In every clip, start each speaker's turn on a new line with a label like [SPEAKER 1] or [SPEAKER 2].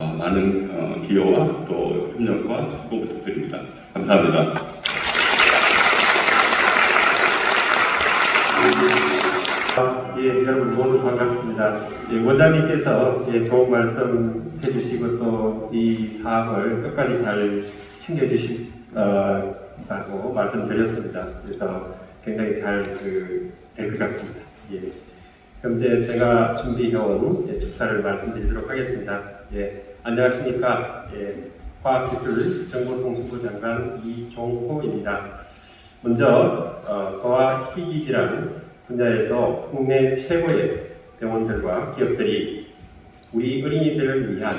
[SPEAKER 1] 어, 많은 어, 기여와 또 협력과 수고 부탁드립니다. 감사합니다.
[SPEAKER 2] 예, 여러분 모두 반갑습니다. 예, 원장님께서 예, 좋은 말씀 해주시고 또 이 사업을 끝까지 잘 챙겨주신다고 말씀드렸습니다. 그래서 굉장히 잘될 것 같습니다. 예. 이제 제가 준비해온 예, 축사를 말씀드리도록 하겠습니다. 예, 안녕하십니까. 예, 과학기술 정보통신부 장관 이종호입니다. 먼저 어, 소아 희귀 질환 분야에서 국내 최고의 병원들과 기업들이 우리 어린이들을 위한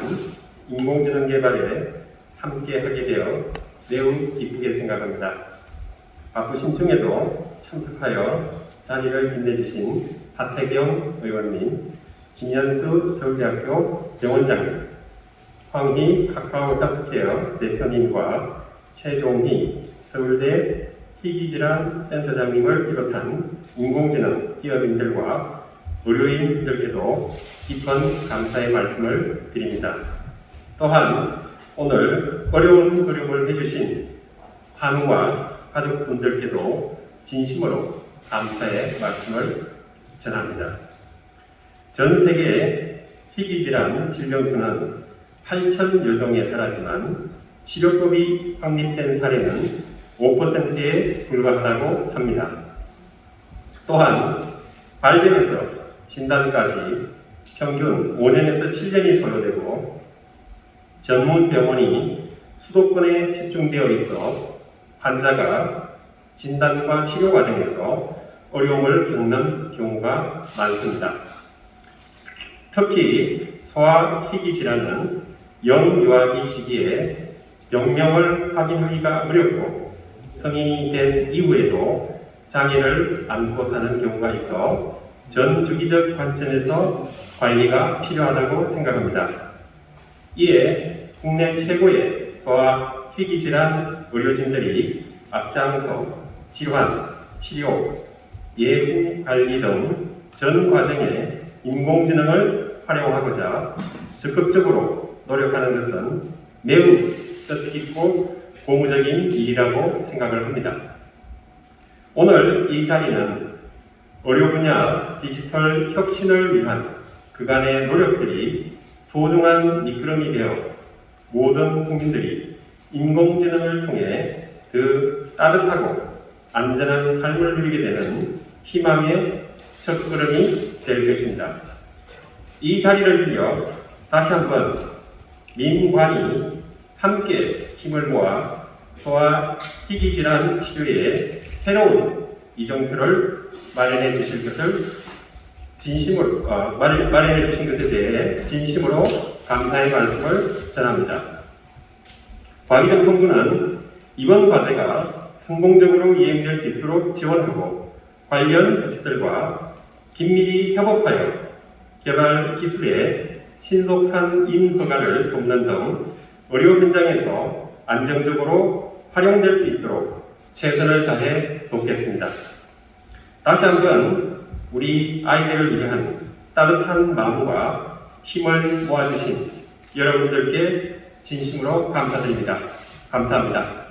[SPEAKER 2] 인공지능 개발에 함께 하게 되어 매우 기쁘게 생각합니다. 바쁘신 중에도 참석하여 자리를 빛내주신 하태경 의원님, 김현수 서울대학교 병원장님, 황희 카카오 헬스케어 대표님과 최종희 서울대 희귀질환 센터장님을 비롯한 인공지능 기업인들과 의료인들께도 깊은 감사의 말씀을 드립니다. 또한 오늘 어려운 노력을 해주신 환우와 가족분들께도 진심으로 감사의 말씀을 전합니다. 전 세계 희귀질환 질병수는 8천여 종에 달하지만 치료법이 확립된 사례는 5%에 불과하다고 합니다. 또한 발견에서 진단까지 평균 5년에서 7년이 소요되고 전문 병원이 수도권에 집중되어 있어 환자가 진단과 치료 과정에서 어려움을 겪는 경우가 많습니다. 특히 소아 희귀 질환은 영유아기 시기에 병명을 확인하기가 어렵고 성인이 된 이후에도 장애를 안고 사는 경우가 있어 전 주기적 관점에서 관리가 필요하다고 생각합니다. 이에 국내 최고의 소아 희귀 질환 의료진들이 앞장서 질환, 치료, 예후 관리 등 전 과정에 인공지능을 활용하고자 적극적으로 노력하는 것은 매우 뜻깊고 고무적인 일이라고 생각을 합니다. 오늘 이 자리는 의료 분야 디지털 혁신을 위한 그간의 노력들이 소중한 미끄럼이 되어 모든 국민들이 인공지능을 통해 더 따뜻하고 안전한 삶을 누리게 되는 희망의 첫걸음이 될 것입니다. 이 자리를 빌려 다시 한번 민관이 함께 힘을 모아 소아 희귀 질환 치료에 새로운 이정표를 마련해 주실 것을 진심으로 어, 마련, 마련해 주신 것에 대해 진심으로 감사의 말씀을 전합니다. 과기정통부는 이번 과제가 성공적으로 이행될 수 있도록 지원하고 관련 부처들과 긴밀히 협업하여 개발 기술의 신속한 인허가를 돕는 등 의료 현장에서 안정적으로 활용될 수 있도록 최선을 다해 돕겠습니다. 다시 한번 우리 아이들을 위한 따뜻한 마음과 힘을 모아주신 여러분들께 진심으로 감사드립니다. 감사합니다.